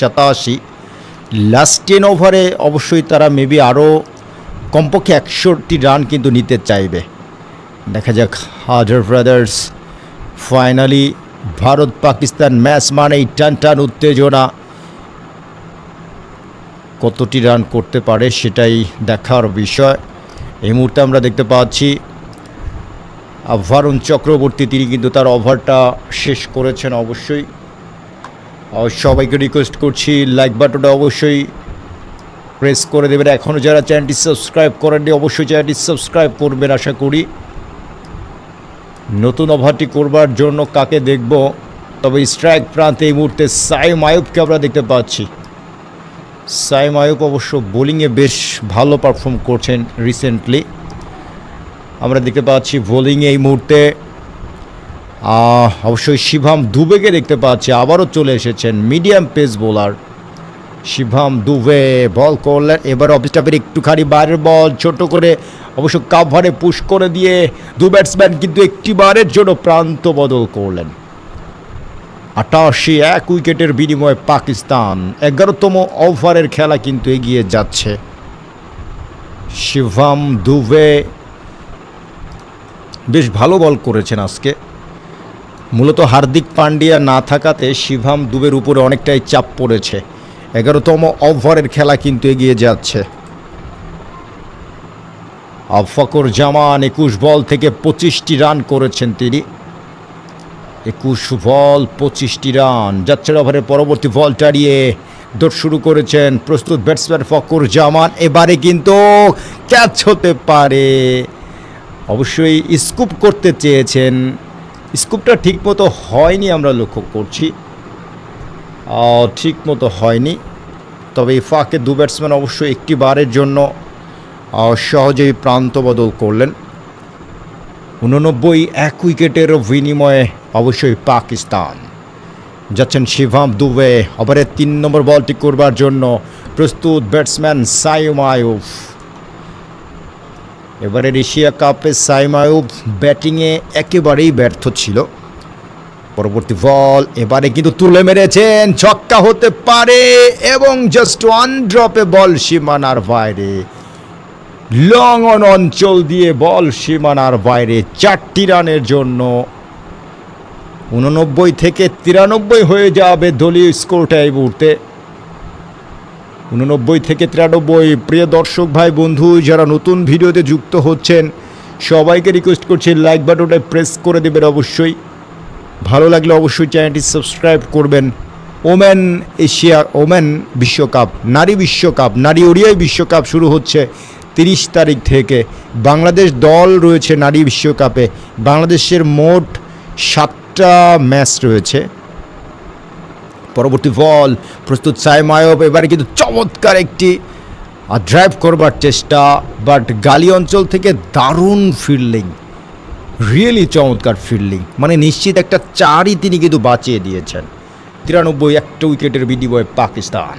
সাতাশি। Last ten ওভারে অবশ্যই তারা মেবি আরও কমপক্ষে একষট্টি রান কিন্তু নিতে চাইবে। দেখা যাক, হাজার brothers finally Bharat Pakistan match মানেই টান টান উত্তেজনা। কতটি রান করতে পারে সেটাই দেখার বিষয়। এই মুহূর্তে আমরা দেখতে পাচ্ছি ভারুণ চক্রবর্তী, তিনি কিন্তু তার ওভারটা শেষ করেছেন অবশ্যই। সবাইকে রিকোয়েস্ট করছি লাইক বাটনটা অবশ্যই প্রেস করে দেবেন। এখনও যারা চ্যানেলটি সাবস্ক্রাইব করেননি, অবশ্যই চ্যানেলটি সাবস্ক্রাইব করবেন আশা করি। নতুন ওভারটি করবার জন্য কাকে দেখব, তবে স্ট্রাইক প্রান্তে এই মুহূর্তে সাইম আয়ুবকে আমরা দেখতে পাচ্ছি। সাইম আয়ুব অবশ্য বোলিংয়ে বেশ ভালো পারফর্ম করছেন রিসেন্টলি আমরা দেখতে পাচ্ছি বোলিংয়ে এই মুহূর্তে অবশ্যই শিভাম দুবেকে দেখতে পাচ্ছি, আবারও চলে এসেছেন medium pace bowler. Shivam Dube ball করলেন, এবার অফ স্টাফের একটুখানি বাইরের বল, ছোট করে অবশ্য কাভারে পুশ করে দিয়ে দু ব্যাটসম্যান কিন্তু একটি বারের জন্য প্রান্ত বদল করলেন। আটাশি এক উইকেটের বিনিময়ে পাকিস্তান, এগারোতম ওভারের খেলা কিন্তু এগিয়ে যাচ্ছে। শিভাম দুবে বেশ ভালো বল করেছেন আজকে। মূলত হার্দিক পান্ডিয়া না থাকাতে শিভাম দুবের উপরে অনেকটাই চাপ পড়েছে। এগারোতম ওভারের খেলা কিন্তু এগিয়ে যাচ্ছে। আফাকর জামান একুশ বল থেকে পঁচিশটি রান করেছেন তিনি। একুশ বল, পঁচিশটি রান। যাচ্ছে ওভারের পরবর্তী বল টাড়িয়ে দৌড় শুরু করেছেন প্রস্তুত ব্যাটসম্যান ফকর জামান। এবারে কিন্তু ক্যাচ হতে পারে। অবশ্যই স্কুপ করতে চেয়েছেন স্কুপটা ঠিকমতো হয়নি, আমরা লক্ষ্য করছি। ঠিকমতো হয়নি। তবে এই ফাঁকে দু ব্যাটসম্যান অবশ্যই একটি বারের জন্য সহজেই প্রান্ত বদল করলেন। উননব্বই এক উইকেটের বিনিময়ে অবশ্যই পাকিস্তান। যাচ্ছেন শিভাম দুবে, ওভারের তিন নম্বর বলটি করবার জন্য প্রস্তুত ব্যাটসম্যান সাইম আয়ুব এবারের এশিয়া কাপে সাইম আয়ুব ব্যাটিংয়ে একেবারেই ব্যর্থ ছিল। পরবর্তী বল, এবারে কিন্তু তুলে মেরেছেন, ছক্কা হতে পারে এবং জাস্ট ওয়ান ড্রপে বল সীমানার বাইরে। লং অন অঞ্চল দিয়ে বল সীমানার বাইরে, চারটি রানের জন্য। উননব্বই থেকে তিরানব্বই হয়ে যাবে দলীয় স্কোরটা এই মুহূর্তে। উননব্বই থেকে তিরানব্বই। প্রিয় দর্শক, ভাই, বন্ধু, যারা নতুন ভিডিওতে যুক্ত হচ্ছেন, সবাইকে রিকোয়েস্ট করছি লাইক বাটনটা প্রেস করে দেবেন অবশ্যই। ভালো লাগলে অবশ্যই চ্যানেলটি সাবস্ক্রাইব করবেন। ওমেন এশিয়া ওমেন বিশ্বকাপ, নারী বিশ্বকাপ, নারী ওড়িয়াই বিশ্বকাপ শুরু হচ্ছে তিরিশ তারিখ থেকে। বাংলাদেশ দল রয়েছে নারী বিশ্বকাপে। বাংলাদেশের মোট সাতটা ম্যাচ রয়েছে। পরবর্তী বল, প্রস্তুত সাইমায়ব এবারে কিন্তু চমৎকার একটি আর ড্রাইভ করবার চেষ্টা বাট গালি অঞ্চল থেকে দারুণ ফিল্ডিং রিয়েলি চমৎকার ফিল্ডিং মানে নিশ্চিত একটা চারই তিনি কিন্তু বাঁচিয়ে দিয়েছেন। তিরানব্বই একটা উইকেটের বিনিময়ে পাকিস্তান।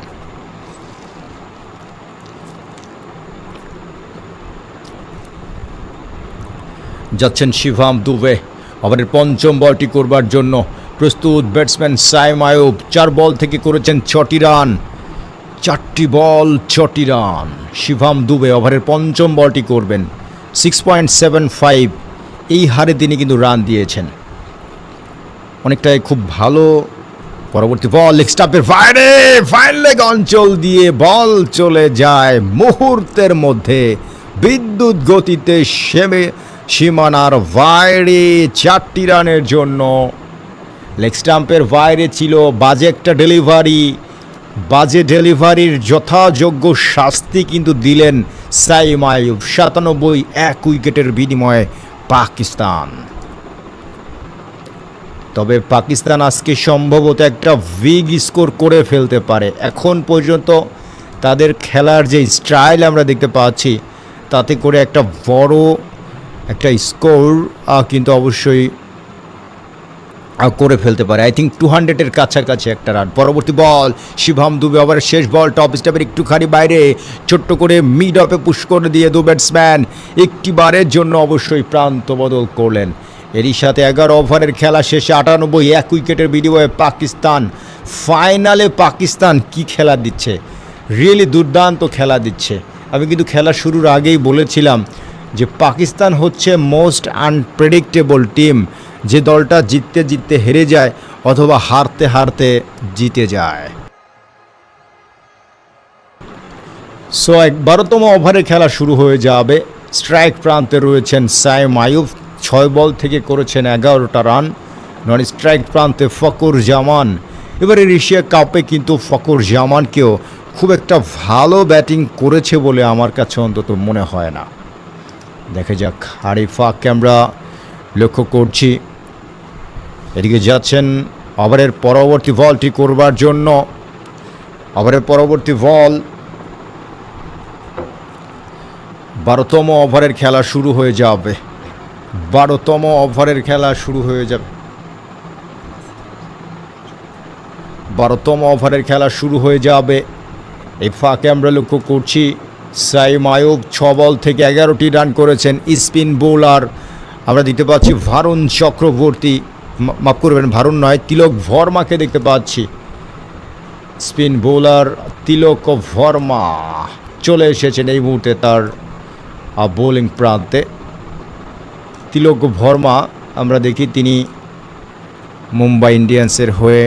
যাচ্ছেন শিভাম দুবে। আবার পঞ্চম বলটি করবার জন্য প্রস্তুত ব্যাটসম্যান সাইম আয়ুব, চার বল থেকে করেছেন ছটি রান। চারটি বল, ছটি রান। শিভাম দুবে ওভারের পঞ্চম বলটি করবেন সিক্স পয়েন্ট সেভেন ফাইভ এই হারে তিনি কিন্তু রান দিয়েছেন। অনেকটাই খুব ভালো পরবর্তী বল লেগ স্টাম্পের বাইরে ফাইন লেগ অঞ্চল দিয়ে বল চলে যায় মুহূর্তের মধ্যে। বিদ্যুৎ গতিতে সেমে সীমানার বাইরে চারটি রানের জন্য লেগ স্টাম্পের বাইরে ছিল বাজে একটা ডেলিভারি। বাজে ডেলিভারির যথাযোগ্য শাস্তি কিন্তু দিলেন সাইম আয়ুব সাতানব্বই এক উইকেটের বিনিময়ে পাকিস্তান। তবে পাকিস্তান আজকে সম্ভবত একটা বিগ স্কোর করে ফেলতে পারে। এখন পর্যন্ত তাদের খেলার যে স্টাইল আমরা দেখতে পাচ্ছি, তাতে করে একটা বড় একটা স্কোর কিন্তু অবশ্যই করে ফেলতে পারে। আই থিঙ্ক টু হান্ড্রেডের কাছাকাছি একটা রান পরবর্তী বল শিভাম দুবে ওভারের শেষ বল টপ স্টেপের একটুখানি বাইরে, ছোট্ট করে মিড অফে পুশ করে দিয়ে দু ব্যাটসম্যান একটি বারের জন্য অবশ্যই প্রান্ত বদল করলেন। এরই সাথে এগারো ওভারের খেলা শেষে আটানব্বই এক উইকেটের বিনিময়ে পাকিস্তান ফাইনালে পাকিস্তান কি খেলা দিচ্ছে? রিয়েলি দুর্দান্ত খেলা দিচ্ছে। আমি কিন্তু খেলা শুরুর আগেই বলেছিলাম যে পাকিস্তান হচ্ছে মোস্ট আনপ্রেডিক্টেবল টিম যে দলটা জিততে জিততে হেরে যায় অথবা হারতে হারতে জিতে যায়। সো এক বারোতম ওভারে খেলা শুরু হয়ে যাবে। স্ট্রাইক প্রান্তে রয়েছেন সাইম আয়ুব, ছয় বল থেকে করেছেন এগারোটা রান। নন স্ট্রাইক প্রান্তে ফকর জামান। এবারে এশিয়া কাপে কিন্তু ফকর জামানকেও খুব একটা ভালো ব্যাটিং করেছে বলে আমার কাছে অন্তত মনে হয় না। দেখা যাক আরিফাকে আমরা লক্ষ্য করছি। এদিকে যাচ্ছেন ওভারের পরবর্তী বলটি করবার জন্য। ওভারের পরবর্তী বল। বারোতম ওভারের খেলা শুরু হয়ে যাবে। বারোতম ওভারের খেলা শুরু হয়ে যাবে। বারোতম ওভারের খেলা শুরু হয়ে যাবে। এই ফাঁকে আমরা লক্ষ্য করছি, সাইম আয়ুব ছ বল থেকে এগারোটি রান করেছেন স্পিন বোলার। আমরা দিতে পাচ্ছি ভারুণ চক্রবর্তী। মাফ করবেন, ভারুণ নয়, তিলক ভর্মাকে দেখতে পাচ্ছি। স্পিন বোলার তিলক ভর্মা চলে এসেছেন এই মুহূর্তে তার বোলিং প্রান্তে। তিলক ভর্মা আমরা দেখি তিনি মুম্বাই ইন্ডিয়ান্সের হয়ে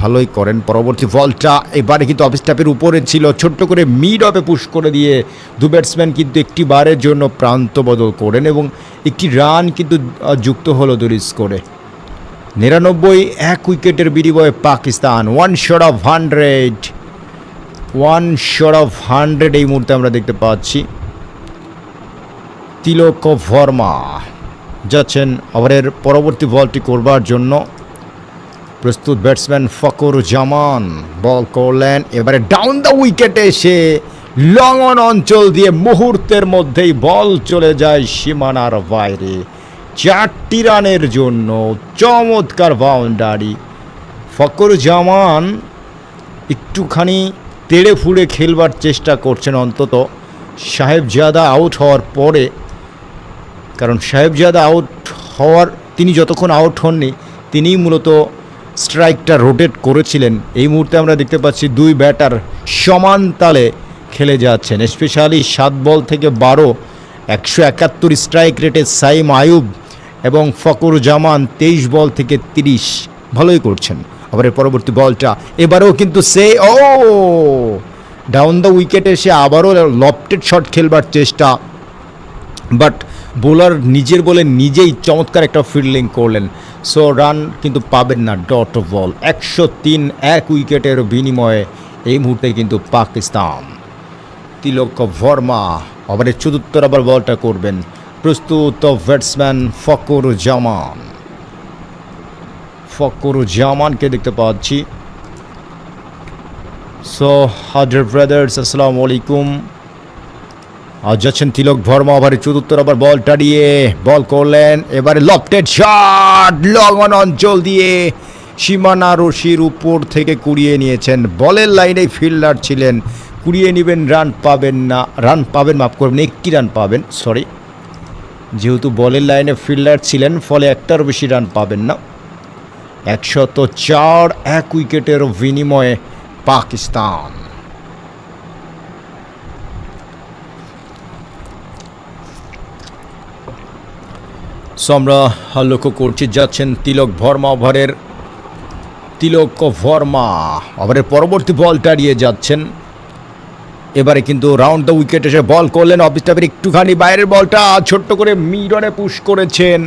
ভালোই করেন। পরবর্তী বলটা এবারে কিন্তু অফ স্টাপের উপরে ছিল, ছোট্ট করে মিড অফে পুশ করে দিয়ে দু ব্যাটসম্যান কিন্তু একটি বারের জন্য প্রান্ত বদল করেন এবং একটি রান কিন্তু যুক্ত হলো দুরিস করে নিরানব্বই, এক উইকেটের বিনিময়ে Pakistan. One shot of hundred one shot of hundred এই মুহূর্তে আমরা দেখতে পাচ্ছি। তিলক ভর্মা যাচ্ছেন ওভারের পরবর্তী বলটি করবার জন্য। প্রস্তুত ব্যাটসম্যান ফকর জামান বল করলেন। এবারে ডাউন দ্য উইকেটে এসে লং অন অঞ্চল দিয়ে মুহূর্তের মধ্যেই বল চলে যায় সীমানার বাইরে। চারটি রানের জন্য চমৎকার বাউন্ডারি। ফকর জামান একটুখানি তেড়ে ফুড়ে খেলবার চেষ্টা করছেন অন্তত। সাহেবজাদা আউট হওয়ার পরে, কারণ সাহেবজাদা আউট হওয়ার, তিনি যতক্ষণ আউট হননি তিনিই মূলত স্ট্রাইকটা রোটেট করেছিলেন। এই মুহূর্তে আমরা দেখতে পাচ্ছি দুই ব্যাটার সমান তালে খেলে যাচ্ছেন স্পেশালি সাত বল থেকে বারো, একশো একাত্তর স্ট্রাইক রেটে সাইম আয়ুব। এবং ফকর জামান তেইশ বল থেকে তিরিশ। ভালোই করছেন। আবার পরবর্তী বলটা, এবারেও কিন্তু সে ও! ডাউন দ্য উইকেটে সে আবারও লফটেড শট খেলবার চেষ্টা। বাট বোলার নিজের বলে নিজেই চমৎকার একটা ফিল্ডিং করলেন। সো রান কিন্তু পাবেন না ডট বল একশো তিন, এক উইকেটের বিনিময়ে এই মুহূর্তে কিন্তু পাকিস্তান। তিলক ভর্মা ওভারের চতুর্থ আবার বলটা করবেন। প্রস্তুত ব্যাটসম্যান ফকর জামান। ফকর জামানকে দেখতে পাচ্ছি। সো হাজার ব্রাদার্স, আসসালামু আলাইকুম। আর যাচ্ছেন তিলক ভর্মা ওভারে চতুর্থ আবার বল টাড়িয়ে বল করলেন, এবারে লফটেড শট লং অন অঞ্চল দিয়ে সীমানা রশির উপর থেকে কুড়িয়ে নিয়েছেন। বলের লাইনে ফিল্ডার ছিলেন, কুড়িয়ে নেবেন, রান পাবেন না, রান পাবেন, মাফ করবেন, একটি রান পাবেন সরি যেহেতু বলের লাইনে ফিল্ডার ছিলেন, ফলে একটার বেশি রান পাবেন না। একশত চার, এক উইকেটের বিনিময়ে পাকিস্তান। আমরা লক্ষ্য করছি, যাচ্ছেন তিলক ভর্মা ওভারের তিলক ভর্মা। ওভারের পরবর্তী বল টাড়িয়ে যাচ্ছেন। এবারে কিন্তু রাউন্ড দ্য উইকেট এসে বল করলেন। অফ স্টাফের একটুখানি বাইরের বলটা ছোট্ট করে মিডনে পুশ করেছেন।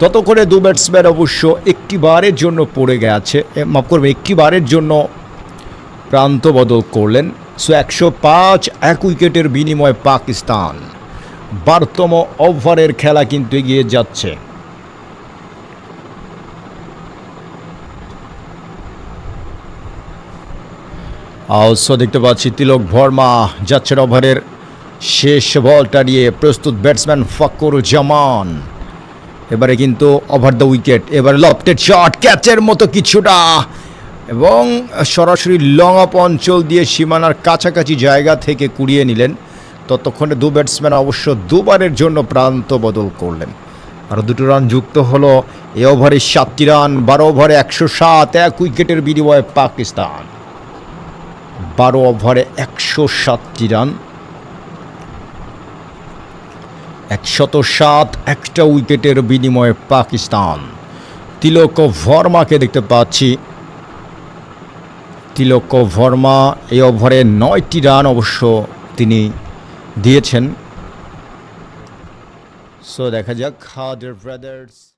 তত করে দু ব্যাটসম্যান অবশ্য একটি বারের জন্য পড়ে গেছে। মাফ করবে একটি বারের জন্য প্রান্ত বদল করলেন। সো একশো পাঁচ, এক উইকেটের বিনিময়ে পাকিস্তান। বারতম ওভারের খেলা কিন্তু এগিয়ে যাচ্ছে। অবশ্য দেখতে পাচ্ছি তিলক ভর্মা যাচ্ছেন ওভারের শেষ বলটা নিয়ে প্রস্তুত ব্যাটসম্যান ফকর জামান। এবারে কিন্তু ওভার দ্য উইকেট এবারে লফটেড শট ক্যাচের মতো কিছুটা। এবং সরাসরি লং অফ অঞ্চল দিয়ে সীমানার কাছাকাছি জায়গা থেকে কুড়িয়ে নিলেন। ততক্ষণে দু ব্যাটসম্যান অবশ্য দুবারের জন্য প্রান্ত বদল করলেন। আর দুটো রান যুক্ত হলো, এ ওভারে সাতটি রান বারো ওভারে একশো সাত, এক উইকেটের বিনিময়ে পাকিস্তান। বারো ওভারে একশো সাতটি রান। একশত সাত একটা উইকেটের বিনিময়ে পাকিস্তান। তিলক ভর্মাকে দেখতে পাচ্ছি। তিলক ভর্মা এই ওভারে নয়টি রান অবশ্য তিনি দিয়েছেন। সো দেখা যাক, হার্ডার ব্রাদার্স।